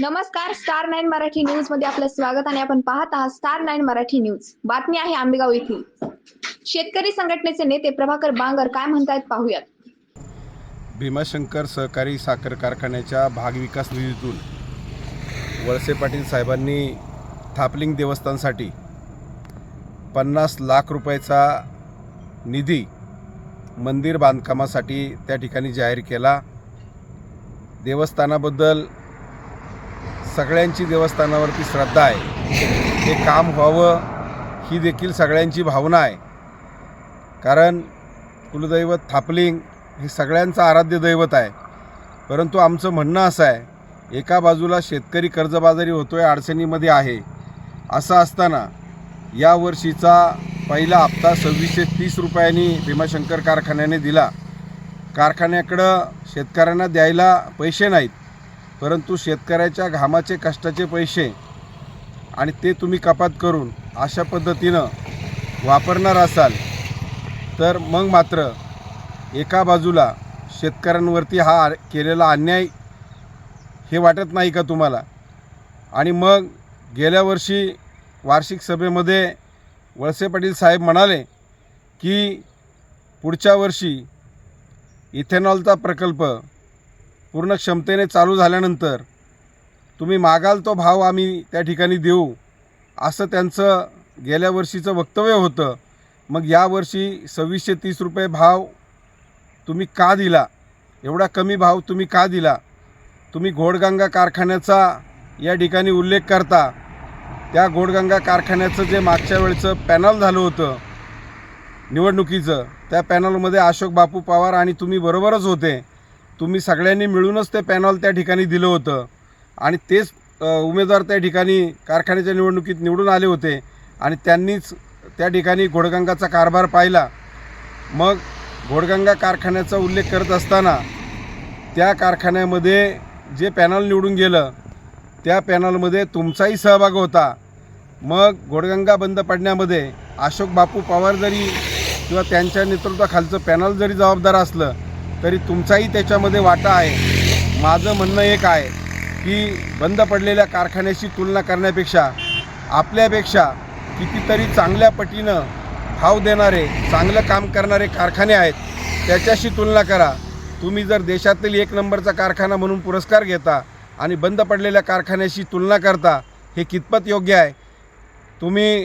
नमस्कार star nine Marathi न्यूजमध्ये आपलं स्वागत आणि आपण पाहत आहात स्टार नाईन मराठी न्यूज. बातमी आहे आंबेगाव येथील शेतकरी संघटनेचे नेते प्रभाकर बांगर काय म्हणतायत पाहूयात. भीमाशंकर सहकारी साखर कारखान्याच्या भागविकास निधीतून वळसे पाटील साहेबांनी थापलिंग देवस्थानसाठी पन्नास लाख रुपयाचा निधी मंदिर बांधकामासाठी त्या ठिकाणी जाहीर केला. देवस्थानाबद्दल सगळ्यांची देवस्थानावरती श्रद्धा आहे. हे काम व्हावं ही देखील सगळ्यांची भावना आहे. कारण कुलदैवत थापलिंग हे सगळ्यांचं आराध्य दैवत आहे. परंतु आमचं म्हणणं असं आहे एका बाजूला शेतकरी कर्जबाजारी होतो आहे अडचणीमध्ये आहे. असं असताना या वर्षीचा पहिला हप्ता सव्वीसशे तीस रुपयांनी भीमाशंकर कारखान्याने दिला. कारखान्याकडं शेतकऱ्यांना द्यायला पैसे नाहीत. परंतु शेतकऱ्याच्या घामाचे कष्टाचे पैसे आणि ते तुम्ही कपात करून अशा पद्धतीनं वापरणार असाल तर मग मात्र एका बाजूला शेतकऱ्यांवरती हा आ- केलेला अन्याय हे वाटत नाही का तुम्हाला? आणि मग गेल्या वर्षी वार्षिक सभेमध्ये वळसे पाटील साहेब म्हणाले की पुढच्या वर्षी इथेनॉलचा प्रकल्प पूर्ण क्षमतेने चालू झाल्यानंतर तुम्ही मागाल तो भाव आम्ही त्या ठिकाणी देऊ असं त्यांचं गेल्या वर्षीचं वक्तव्य होतं. मग यावर्षी सव्वीसशे तीस रुपये भाव तुम्ही का दिला? एवढा कमी भाव तुम्ही का दिला? तुम्ही घोडगंगा कारखान्याचा या ठिकाणी उल्लेख करता. त्या घोडगंगा कारखान्याचं जे मागच्या वेळचं पॅनल झालं होतं निवडणुकीचं त्या पॅनलमध्ये अशोक बापू पवार आणि तुम्ही बरोबरच होते. तुम्ही सगळ्यांनी मिळूनच ते पॅनल त्या ठिकाणी दिलं होतं. आणि तेच उमेदवार त्या ठिकाणी कारखान्याच्या निवडणुकीत निवडून आले होते. आणि त्यांनीच त्या ठिकाणी घोडगंगाचा कारभार पाहिला. मग घोडगंगा कारखान्याचा उल्लेख करत असताना त्या कारखान्यामध्ये जे पॅनल निवडून गेलं त्या पॅनलमध्ये तुमचाही सहभाग होता. मग घोडगंगा बंद पडण्यामध्ये अशोक बापू पवार जरी किंवा त्यांच्या नेतृत्वाखालचं पॅनल जरी जबाबदार असलं तरी तुमचाही त्याच्यामध्ये वाटा आहे. माझं म्हणणं एक आहे की बंद पडलेल्या कारखान्याशी तुलना करण्यापेक्षा आपल्यापेक्षा कितीतरी चांगल्या पटीनं भाव देणारे चांगलं काम करणारे कारखाने आहेत त्याच्याशी तुलना करा. तुम्ही जर देशातील एक नंबरचा कारखाना म्हणून पुरस्कार घेता आणि बंद पडलेल्या कारखान्याशी तुलना करता हे कितपत योग्य आहे? तुम्ही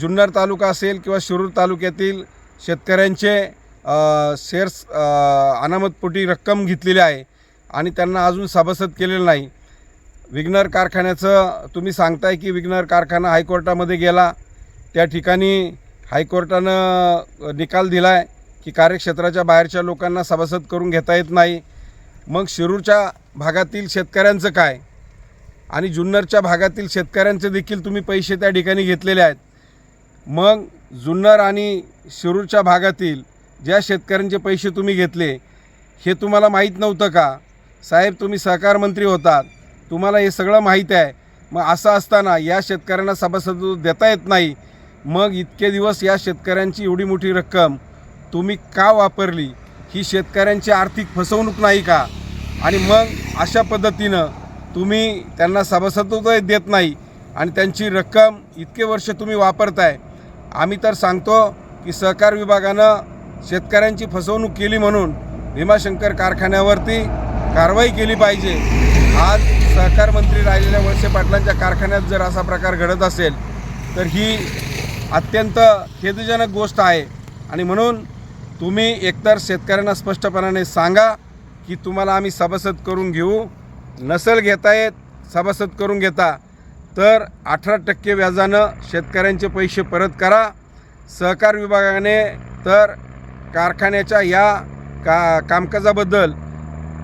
जुन्नर तालुका असेल किंवा शिरूर तालुक्यातील शेतकऱ्यांचे शेअर्स अनामतपोटी रक्कम घेतलेली आहे आणि त्यांना अजून सभासद केलेलं नाही. विग्नर कारखान्याचं तुम्ही सांगताय की विग्नर कारखाना हायकोर्टामध्ये गेला. त्या ठिकाणी हायकोर्टानं निकाल दिला आहे की कार्यक्षेत्राच्या बाहेरच्या लोकांना सभासद करून घेता येत नाही. मग शिरूरच्या भागातील शेतकऱ्यांचं काय? आणि जुन्नरच्या भागातील शेतकऱ्यांचे देखील तुम्ही पैसे त्या ठिकाणी घेतलेले आहेत. मग जुन्नर आणि शिरूरच्या भागातील ज्या शेतकऱ्यांचे पैसे तुम्ही घेतले हे तुम्हाला माहीत नव्हतं का? साहेब तुम्ही सहकार मंत्री होतात. तुम्हाला हे सगळं माहीत आहे. मग असं असताना या शेतकऱ्यांना सभासद देता येत नाही. मग इतके दिवस या शेतकऱ्यांची एवढी मोठी रक्कम तुम्ही का वापरली? ही शेतकऱ्यांची आर्थिक फसवणूक नाही का? आणि मग अशा पद्धतीनं तुम्ही त्यांना सभासदत्व देत नाही आणि त्यांची रक्कम इतके वर्ष तुम्ही वापरताय. आम्ही तर सांगतो की सहकार विभागानं शेतकऱ्यांची फसवणूक केली म्हणून भीमाशंकर कारखान्यावरती कारवाई केली पाहिजे. आज सहकार मंत्री राहिलेल्या वळसे पाटलांच्या कारखान्यात जर असा प्रकार घडत असेल तर ही अत्यंत खेदजनक गोष्ट आहे. आणि म्हणून तुम्ही एकतर शेतकऱ्यांना स्पष्टपणाने सांगा की तुम्हाला आम्ही सभासद करून घेऊ. नसल घेता येत सभासद करून घेता. तर अठरा टक्के व्याजानं शेतकऱ्यांचे पैसे परत करा. सहकार विभागाने तर कारखान्याच्या या का कामकाजाबद्दल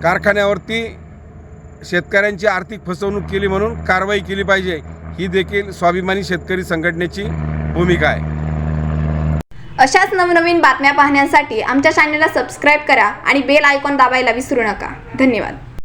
कारखान्यावरती शेतकऱ्यांची आर्थिक फसवणूक केली म्हणून कारवाई केली पाहिजे ही देखील स्वाभिमानी शेतकरी संघटनेची भूमिका आहे. अशाच नवनवीन बातम्या पाहण्यासाठी आमच्या चॅनलला सबस्क्राईब करा आणि बेल आयकॉन दाबायला विसरू नका. धन्यवाद.